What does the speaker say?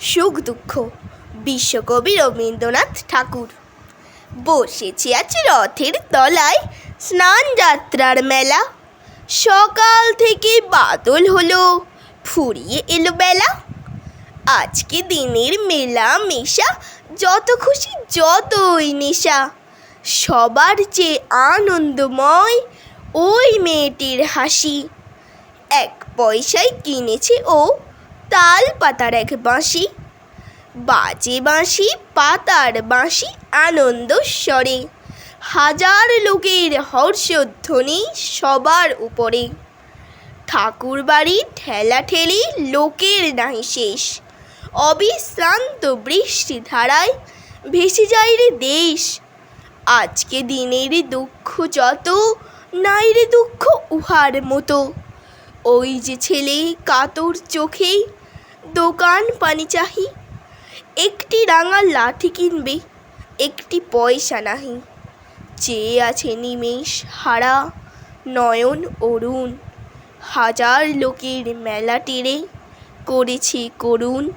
সুখ দুঃখ বিশ্বকবি রবীন্দ্রনাথ ঠাকুর। বসেছি আছে রথের তলায় স্নান যাত্রার মেলা। সকাল থেকে বাদল হলো, ফুরিয়ে এলো বেলা। আজকে দিনের মেলা মেশা, যত খুশি যতই নেশা। সবার চেয়ে আনন্দময় ওই মেয়েটির হাসি। এক পয়সায় কিনেছে ও তাল পাতার এক বাঁশি। বাজে বাঁশি, পাতার বাঁশি, আনন্দ স্বরে। হাজার লোকের হর্ষধ্বনি সবার উপরে। ঠাকুর বাড়ি ঠেলা ঠেলি লোকের নাহি শেষ। অবিশ্রান্ত বৃষ্টি ধারায় ভেসে যায় রে দেশ। আজকে দিনের দুঃখ যত, নাই রে দুঃখ উহার মতো। ওই যে ছেলে কাতর চোখেই দোকান পানি চাহি। একটি রাঙা লাঠি কিনবে, একটি পয়সা নাহি। চেয়ে আছে নিমেষ, হারা, নয়ন, অরুণ। হাজার লোকের মেলা টেরে করেছে করুণ।